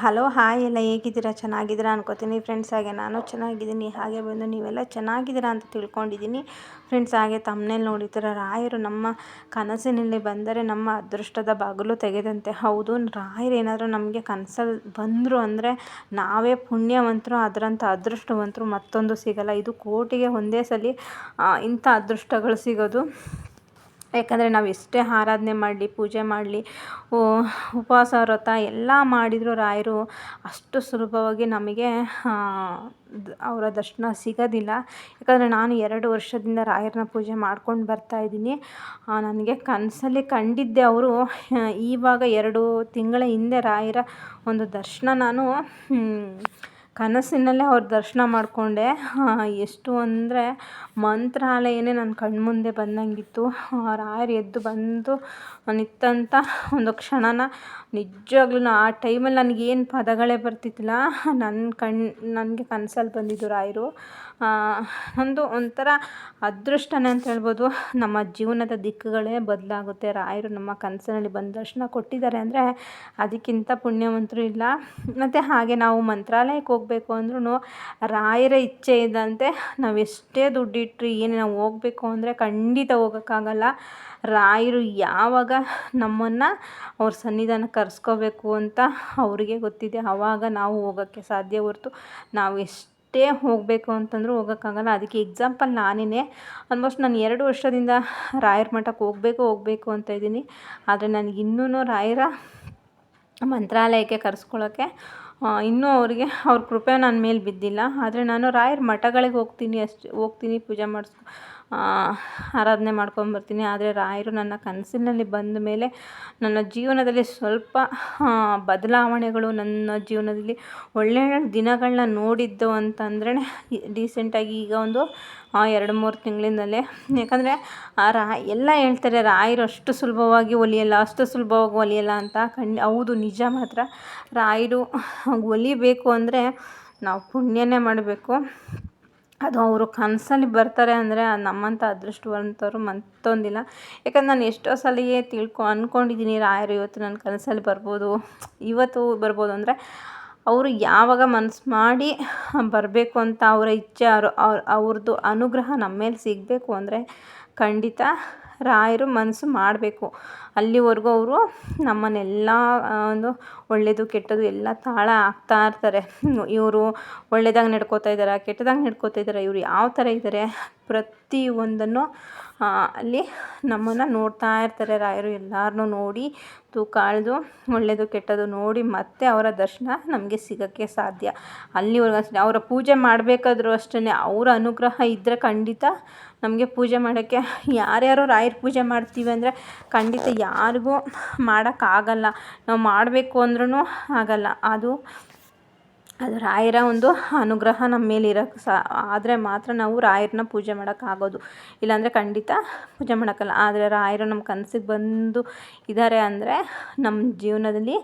Hello, hi ಎಲ್ಲ ಹೇಗಿದ್ದೀರಾ? ಚೆನ್ನಾಗಿದ್ದೀರಾ ಅನ್ಕೋತೀನಿ. ಫ್ರೆಂಡ್ಸ್ ಹಾಗೆ ನಾನು ಚೆನ್ನಾಗಿದ್ದೀನಿ. ಹಾಗೆ ಬಂದು ನೀವೆಲ್ಲ ಚೆನ್ನಾಗಿದ್ದೀರಾ ಅಂತ ತಿಳ್ಕೊಂಡಿದ್ದೀನಿ. ಫ್ರೆಂಡ್ಸ್ ಹಾಗೆ ತಮ್ಮನೇಲಿ ನೋಡಿದ್ದೀರ ರಾಯರು ನಮ್ಮ ಕನಸಿನಲ್ಲಿ ಬಂದರೆ ನಮ್ಮ ಅದೃಷ್ಟದ ಬಾಗಿಲು ತೆಗೆದಂತೆ. ಹೌದು, ರಾಯರು ಏನಾದರೂ ನಮಗೆ ಕನಸಲ್ಲಿ ಬಂದರು ಅಂದರೆ ನಾವೇ ಪುಣ್ಯವಂತರು, ಅದರಂಥ ಅದೃಷ್ಟವಂತರು ಮತ್ತೊಂದು ಸಿಗಲ್ಲ. ಇದು ಕೋಟಿಗೆ ಒಂದೇ ಸಲ ಇಂಥ ಅದೃಷ್ಟಗಳು ಸಿಗೋದು. ಯಾಕಂದರೆ ನಾವು ಎಷ್ಟೇ ಆರಾಧನೆ ಮಾಡಲಿ, ಪೂಜೆ ಮಾಡಲಿ ಉಪವಾಸ ವ್ರತ ಎಲ್ಲ ಮಾಡಿದರೂ ರಾಯರು ಅಷ್ಟು ಸುಲಭವಾಗಿ ನಮಗೆ ಅವರ ದರ್ಶನ ಸಿಗೋದಿಲ್ಲ. ಯಾಕಂದರೆ ನಾನು ಎರಡು ವರ್ಷದಿಂದ ರಾಯರನ್ನ ಪೂಜೆ ಮಾಡ್ಕೊಂಡು ಬರ್ತಾ ಇದ್ದೀನಿ. ನನಗೆ ಕನಸಲ್ಲಿ ಕಂಡಿದ್ದೆ ಅವರು ಇವಾಗ ಎರಡು ತಿಂಗಳ ಹಿಂದೆ ರಾಯರ ಒಂದು ದರ್ಶನ ನಾನು ಕನಸಿನಲ್ಲೇ ಅವ್ರ ದರ್ಶನ ಮಾಡಿಕೊಂಡೆ. ಎಷ್ಟು ಅಂದರೆ ಮಂತ್ರಾಲಯನೇ ನನ್ನ ಕಣ್ಮುಂದೆ ಬಂದಂಗಿತ್ತು. ರಾಯರು ಎದ್ದು ಬಂದು ನಿತ್ತಂಥ ಒಂದು ಕ್ಷಣನ ನಿಜವಾಗ್ಲೂ ಆ ಟೈಮಲ್ಲಿ ನನಗೇನು ಪದಗಳೇ ಬರ್ತಿದ್ದಿಲ್ಲ. ನನ್ನ ಕಣ್, ನನಗೆ ಕನಸಲ್ಲಿ ಬಂದಿದ್ದು ರಾಯರು. ಒಂದು ಒಂಥರ ಅದೃಷ್ಟನೇ ಅಂತ ಹೇಳ್ಬೋದು. ನಮ್ಮ ಜೀವನದ ದಿಕ್ಕುಗಳೇ ಬದಲಾಗುತ್ತೆ. ರಾಯರು ನಮ್ಮ ಕನಸಿನಲ್ಲಿ ಬಂದು ದರ್ಶನ ಕೊಟ್ಟಿದ್ದಾರೆ ಅಂದರೆ ಅದಕ್ಕಿಂತ ಪುಣ್ಯವಂತರು ಇಲ್ಲ. ಮತ್ತು ಹಾಗೆ ನಾವು ಮಂತ್ರಾಲಯಕ್ಕೆ ಹೋಗಬೇಕು ಅಂದ್ರೂ ರಾಯರ ಇಚ್ಛೆ ಇದ್ದಂತೆ ನಾವು ಎಷ್ಟೇ ದುಡ್ಡಿಟ್ಟರು ಏನು ನಾವು ಹೋಗಬೇಕು ಅಂದರೆ ಖಂಡಿತ ಹೋಗೋಕ್ಕಾಗಲ್ಲ. ರಾಯರು ಯಾವಾಗ ನಮ್ಮನ್ನು ಅವ್ರ ಸನ್ನಿಧಾನ ಕರೆಸ್ಕೋಬೇಕು ಅಂತ ಅವರಿಗೆ ಗೊತ್ತಿದೆ. ಆವಾಗ ನಾವು ಹೋಗೋಕ್ಕೆ ಸಾಧ್ಯ ಹೊರ್ತು ನಾವು ಎಷ್ಟೇ ಹೋಗಬೇಕು ಅಂತಂದರೂ ಹೋಗೋಕ್ಕಾಗಲ್ಲ. ಅದಕ್ಕೆ ಎಕ್ಸಾಂಪಲ್ ನಾನೇ ಆಲ್ಮೋಸ್ಟ್ ನಾನು ಎರಡು ವರ್ಷದಿಂದ ರಾಯರ ಮಠಕ್ಕೆ ಹೋಗಬೇಕು ಹೋಗಬೇಕು ಅಂತ ಇದ್ದೀನಿ. ಆದರೆ ನನಗೆ ಇನ್ನೂ ರಾಯರ ಮಂತ್ರಾಲಯಕ್ಕೆ ಕರೆಸ್ಕೊಳ್ಳೋಕ್ಕೆ ಇನ್ನೂ ಅವರಿಗೆ, ಅವ್ರ ಕೃಪೆ ನನ್ನ ಮೇಲೆ ಬಿದ್ದಿಲ್ಲ. ಆದರೆ ನಾನು ರಾಯರ ಮಠಗಳಿಗೆ ಹೋಗ್ತೀನಿ ಅಷ್ಟು, ಹೋಗ್ತೀನಿ ಪೂಜೆ ಮಾಡಿಸ್ಕೊ ಆರಾಧನೆ ಮಾಡ್ಕೊಂಬರ್ತೀನಿ. ಆದರೆ ರಾಯರು ನನ್ನ ಕನಸಿನಲ್ಲಿ ಬಂದ ಮೇಲೆ ನನ್ನ ಜೀವನದಲ್ಲಿ ಸ್ವಲ್ಪ ಬದಲಾವಣೆಗಳು ನನ್ನ ಜೀವನದಲ್ಲಿ ಒಳ್ಳೆಯ ದಿನಗಳನ್ನ ನೋಡಿದ್ದು ಅಂತಂದ್ರೆ ರೀಸೆಂಟಾಗಿ ಈಗ ಒಂದು ಎರಡು, ಮೂರು ತಿಂಗಳಿಂದಲೇ. ಯಾಕಂದರೆ ಆ ರಾ, ಎಲ್ಲ ಹೇಳ್ತಾರೆ ರಾಯರು ಅಷ್ಟು ಸುಲಭವಾಗಿ ಒಲಿಯಲ್ಲ, ಅಷ್ಟು ಸುಲಭವಾಗಿ ಒಲಿಯಲ್ಲ ಅಂತ. ಖಂಡ್, ಹೌದು, ನಿಜ ಮಾತ್ರ. ರಾಯರು ಒಲಿಬೇಕು ಅಂದರೆ ನಾವು ಪುಣ್ಯನೇ ಮಾಡಬೇಕು. ಅದು ಅವರು ಕನಸಲ್ಲಿ ಬರ್ತಾರೆ ಅಂದರೆ ನಮ್ಮಂಥ ಅದೃಷ್ಟವಂತರು ಮತ್ತೊಂದಿಲ್ಲ. ಯಾಕಂದ್ರೆ ನಾನು ಎಷ್ಟೋ ಸಲಿಗೆ ತಿಳ್ಕೊ ಅಂದ್ಕೊಂಡಿದ್ದೀನಿ ರಾಯರು ಇವತ್ತು ನನ್ನ ಕನಸಲ್ಲಿ ಬರ್ಬೋದು. ಇವತ್ತು ಬರ್ಬೋದು ಅಂದರೆ ಅವರು ಯಾವಾಗ ಮನಸ್ಸು ಮಾಡಿ ಬರಬೇಕು ಅಂತ ಅವರ ಇಚ್ಛೆ, ಅವರು, ಅವ್ರ, ಅವ್ರದ್ದು ಅನುಗ್ರಹ ನಮ್ಮ ಮೇಲೆ ಸಿಗಬೇಕು ಅಂದರೆ ಖಂಡಿತ ರಾಯರು ಮನಸ್ಸು ಮಾಡಬೇಕು. ಅಲ್ಲಿವರೆಗೂ ಅವರು ನಮ್ಮನ್ನೆಲ್ಲ ಒಂದು ಒಳ್ಳೆಯದು ಕೆಟ್ಟದ್ದು ಎಲ್ಲ ತಾಳ ಹಾಕ್ತಾ ಇರ್ತಾರೆ. ಇವರು ಒಳ್ಳೆದಾಗಿ ನಡ್ಕೋತಾ ಇದ್ದಾರಾ ಕೆಟ್ಟದಾಗಿ ನಡ್ಕೋತಾ ಇದ್ದಾರಾ ಇವರು ಯಾವ ಥರ ಇದ್ದಾರೆ ಪ್ರತಿ ಒಂದನ್ನು ಅಲ್ಲಿ ನಮ್ಮನ್ನು ನೋಡ್ತಾ ಇರ್ತಾರೆ ರಾಯರು. ಎಲ್ಲರನ್ನೂ ನೋಡಿ ಅಳೆದು ಒಳ್ಳೆಯದು ಕೆಟ್ಟದು ನೋಡಿ ಮತ್ತೆ ಅವರ ದರ್ಶನ ನಮಗೆ ಸಿಗೋಕ್ಕೆ ಸಾಧ್ಯ. ಅಲ್ಲಿವರೆಗೂ ಅಷ್ಟೇ, ಅವರ ಪೂಜೆ ಮಾಡಬೇಕಾದ್ರೂ ಅಷ್ಟೇ ಅವರ ಅನುಗ್ರಹ ಇದ್ದರೆ ಖಂಡಿತ ನಮಗೆ ಪೂಜೆ ಮಾಡೋಕ್ಕೆ, ಯಾರ್ಯಾರು ರಾಯರ ಪೂಜೆ ಮಾಡ್ತೀವಿ ಅಂದರೆ ಖಂಡಿತ ಯಾರಿಗೂ ಮಾಡೋಕ್ಕಾಗಲ್ಲ. ನಾವು ಮಾಡಬೇಕು ಅಂದ್ರೂ ಆಗಲ್ಲ. ಅದು ಅದು ರಾಯರ ಒಂದು ಅನುಗ್ರಹ ನಮ್ಮ ಮೇಲೆ ಇರೋಕ್ಕೆ ಸಹ ಆದರೆ ಮಾತ್ರ ನಾವು ರಾಯರನ್ನ ಪೂಜೆ ಮಾಡೋಕ್ಕಾಗೋದು ಇಲ್ಲಾಂದರೆ ಖಂಡಿತ ಪೂಜೆ ಮಾಡೋಕ್ಕಲ್ಲ. ಆದರೆ ರಾಯರು ನಮ್ಮ ಕನಸಿಗೆ ಬಂದು ಇದ್ದಾರೆ ಅಂದರೆ ನಮ್ಮ ಜೀವನದಲ್ಲಿ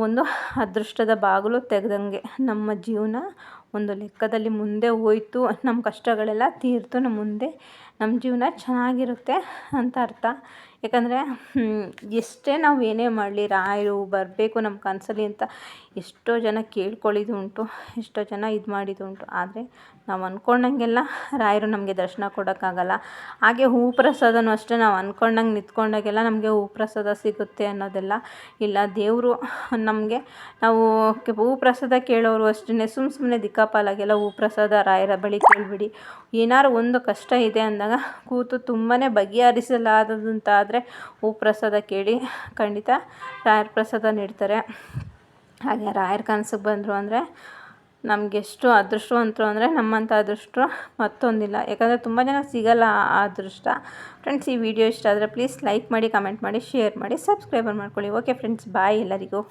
ಒಂದು ಅದೃಷ್ಟದ ಬಾಗಿಲು ತೆಗೆದಂಗೆ ನಮ್ಮ ಜೀವನ ಒಂದು ಲೆಕ್ಕದಲ್ಲಿ ಮುಂದೆ ಹೋಯ್ತು. ನಮ್ಮ ಕಷ್ಟಗಳೆಲ್ಲ ತೀರ್ತು. ನಮ್ಮ ಮುಂದೆ ನಮ್ಮ ಜೀವನ ಚೆನ್ನಾಗಿರುತ್ತೆ ಅಂತ ಅರ್ಥ. ಯಾಕಂದರೆ ಎಷ್ಟೇ ನಾವು ಏನೇ ಮಾಡಲಿ, ರಾಯರು ಬರಬೇಕು ನಮ್ಮ ಕನಸಲ್ಲಿ ಅಂತ ಎಷ್ಟೋ ಜನ ಕೇಳ್ಕೊಳ್ಳಿದ್ದು ಉಂಟು ಎಷ್ಟೋ ಜನ ಇದು ಮಾಡಿದ್ದು ಉಂಟು ಆದರೆ ನಾವು ಅಂದ್ಕೊಂಡಂಗೆಲ್ಲ ರಾಯರು ನಮಗೆ ದರ್ಶನ ಕೊಡೋಕ್ಕಾಗಲ್ಲ. ಹಾಗೆ ಹೂ ಪ್ರಸಾದನೂ ಅಷ್ಟೇ ನಾವು ಅಂದ್ಕೊಂಡಂಗೆ ನಿಂತ್ಕೊಂಡಾಗೆಲ್ಲ ನಮಗೆ ಹೂ ಪ್ರಸಾದ ಸಿಗುತ್ತೆ ಅನ್ನೋದೆಲ್ಲ ಇಲ್ಲ. ದೇವರು ನಮಗೆ, ನಾವು ಹೂ ಪ್ರಸಾದ ಕೇಳೋರು ಅಷ್ಟೇ ಸುಮ್ಮ ಸುಮ್ಮನೆ ದಿಕ್ಕಾಪಾಲಾಗೆಲ್ಲ ಹೂ ಪ್ರಸಾದ, ರಾಯರ ಬಳಿ ಕೇಳಿಬಿಡಿ. ಏನಾರು ಒಂದು ಕಷ್ಟ ಇದೆ ಅಂದಾಗ ಕೂತು ತುಂಬಾ ಬಗೆಹರಿಸಲಾರದಂತಾದರೆ ಪ್ರಸಾದ ಕೇಳಿ. ಖಂಡಿತ ರಾಯರ ಪ್ರಸಾದ ನೀಡ್ತಾರೆ. ಹಾಗೆ ರಾಯರ ಕನಸಿಗೆ ಬಂದರು ಅಂದರೆ ನಮಗೆಷ್ಟು ಅದೃಷ್ಟವಂತರು ಅಂದರೆ ನಮ್ಮಂಥ ಅದೃಷ್ಟ ಮತ್ತೊಂದಿಲ್ಲ. ಯಾಕಂದರೆ ತುಂಬ ಜನ ಸಿಗಲ್ಲ ಆ ಅದೃಷ್ಟ. ಫ್ರೆಂಡ್ಸ್, ಈ ವಿಡಿಯೋ ಇಷ್ಟ ಆದರೆ ಪ್ಲೀಸ್ ಲೈಕ್ ಮಾಡಿ, ಕಮೆಂಟ್ ಮಾಡಿ, ಶೇರ್ ಮಾಡಿ, ಸಬ್ಸ್ಕ್ರೈಬರ್ ಮಾಡ್ಕೊಳ್ಳಿ. ಓಕೆ ಫ್ರೆಂಡ್ಸ್, ಬಾಯ್ ಎಲ್ಲರಿಗೂ.